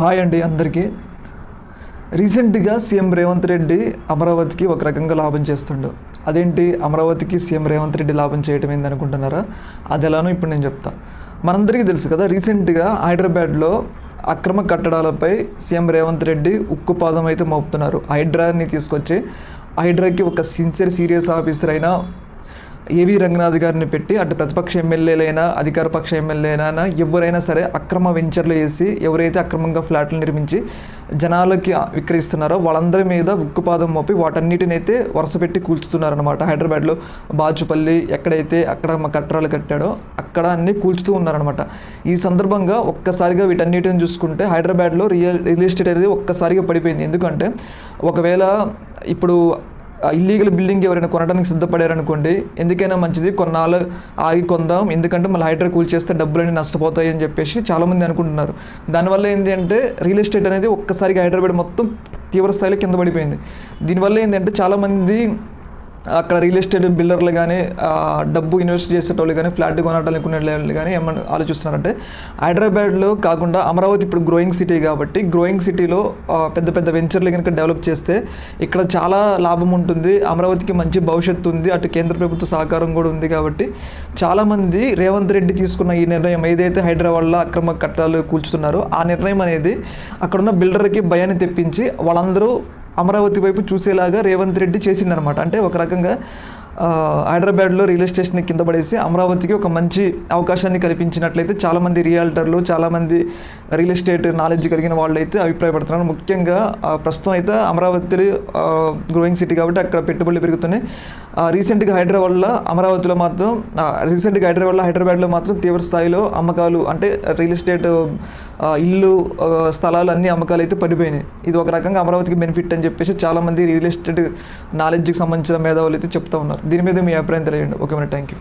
Hi అండి అందరికీ. రీసెంట్గా సీఎం రేవంత్ రెడ్డి అమరావతికి ఒక రకంగా లాభం చేస్తుండు. అదేంటి? అమరావతికి సీఎం రేవంత్ రెడ్డి లాభం చేయటం ఏంది అనుకుంటున్నారా అది ఎలానో ఇప్పుడు నేను చెప్తా. మనందరికీ తెలుసు కదా రీసెంట్గా హైదరాబాద్లో అక్రమ కట్టడాలపై సీఎం రేవంత్ రెడ్డి ఉక్కుపాదం అయితే మోపుతున్నారు. హైడ్రాని తీసుకొచ్చి హైడ్రాకి ఒక సిన్సియర్ సీరియస్ ఆఫీసర్ అయినా ఏవి రంగనాథ్ గారిని పెట్టి అటు ప్రతిపక్ష ఎమ్మెల్యేలైనా అధికార పక్ష ఎమ్మెల్యేలైనా ఎవరైనా సరే అక్రమ వెంచర్లు వేసి ఎవరైతే అక్రమంగా ఫ్లాట్లు నిర్మించి జనాలకి విక్రయిస్తున్నారో వాళ్ళందరి మీద ఉక్కుపాదం మోపి వాటన్నిటిని అయితే వరుస పెట్టి కూల్చుతున్నారనమాట హైదరాబాద్లో బాచుపల్లి ఎక్కడైతే అక్కడ మా కట్టడాలు కట్టాడో అక్కడ అన్నీ కూల్చుతూ ఉన్నారనమాట ఈ సందర్భంగా ఒక్కసారిగా వీటన్నిటిని చూసుకుంటే హైదరాబాద్లో రియల్ రియల్ ఎస్టేట్ అనేది ఒక్కసారిగా పడిపోయింది. ఎందుకంటే ఒకవేళ ఇప్పుడు ఇల్లీగల్ బిల్డింగ్ ఎవరైనా కొనడానికి సిద్ధపడారనుకోండి ఎందుకైనా మంచిది. కొన్నాళ్ళు ఆగి కొందాం. ఎందుకంటే మళ్ళీ హైడ్రా కూల్ చేస్తే డబ్బులన్నీ నష్టపోతాయి అని చెప్పేసి చాలామంది అనుకుంటున్నారు. దానివల్ల ఏంటి అంటే రియల్ ఎస్టేట్ అనేది ఒక్కసారిగా హైదరాబాద్ మొత్తం తీవ్ర స్థాయిలో కింద పడిపోయింది. దీనివల్ల ఏంటంటే చాలామంది అక్కడ రియల్ ఎస్టేట్ బిల్డర్లు కానీ డబ్బు ఇన్వెస్ట్ చేసేటోళ్ళు కానీ ఫ్లాట్ కొనాలనుకునే వాళ్ళు కానీ ఏమన్నా ఆలోచిస్తున్నారంటే హైదరాబాద్లో కాకుండా అమరావతి ఇప్పుడు గ్రోయింగ్ సిటీ కాబట్టి గ్రోయింగ్ సిటీలో పెద్ద పెద్ద వెంచర్లు కనుక డెవలప్ చేస్తే ఇక్కడ చాలా లాభం ఉంటుంది. అమరావతికి మంచి భవిష్యత్తు ఉంది. అటు కేంద్ర ప్రభుత్వ సహకారం కూడా ఉంది కాబట్టి చాలామంది రేవంత్ రెడ్డి తీసుకున్న ఈ నిర్ణయం ఏదైతే హైదరాబాద్లో అక్రమ కట్టాలు కూల్చుతున్నారో ఆ నిర్ణయం అనేది అక్కడున్న బిల్డర్కి భయాన్ని తెప్పించి వాళ్ళందరూ అమరావతి వైపు చూసేలాగా రేవంత్ రెడ్డి చేసిండనమాట అంటే ఒక రకంగా హైదరాబాద్లో రియల్ ఎస్టేషన్ కింద పడేసి అమరావతికి ఒక మంచి అవకాశాన్ని కల్పించినట్లయితే చాలామంది రియాల్టర్లు చాలామంది రియల్ ఎస్టేట్ నాలెడ్జ్ కలిగిన వాళ్ళు అయితే అభిప్రాయపడుతున్నారు. ముఖ్యంగా ప్రస్తుతం అయితే అమరావతి గ్రోయింగ్ సిటీ కాబట్టి అక్కడ పెట్టుబడులు పెరుగుతున్నాయి. ఆ, రీసెంట్గా హైదరాబాద్లో అమరావతిలో మాత్రం రీసెంట్గా హైదరాబాద్లో హైదరాబాద్లో మాత్రం తీవ్ర స్థాయిలో అమ్మకాలు అంటే రియల్ ఎస్టేట్ ఇల్లు స్థలాలు అన్ని అమ్మకాలు అయితే పడిపోయినాయి. ఇది ఒక రకంగా అమరావతికి బెనిఫిట్ అని చెప్పేసి చాలామంది రియల్ ఎస్టేట్ నాలెడ్జ్కి సంబంధించిన మేధావులు అయితే చెప్తా ఉన్నారు. దీని మీద మీ అభిప్రాయం తెలియండి ఓకే మరి థ్యాంక్ యూ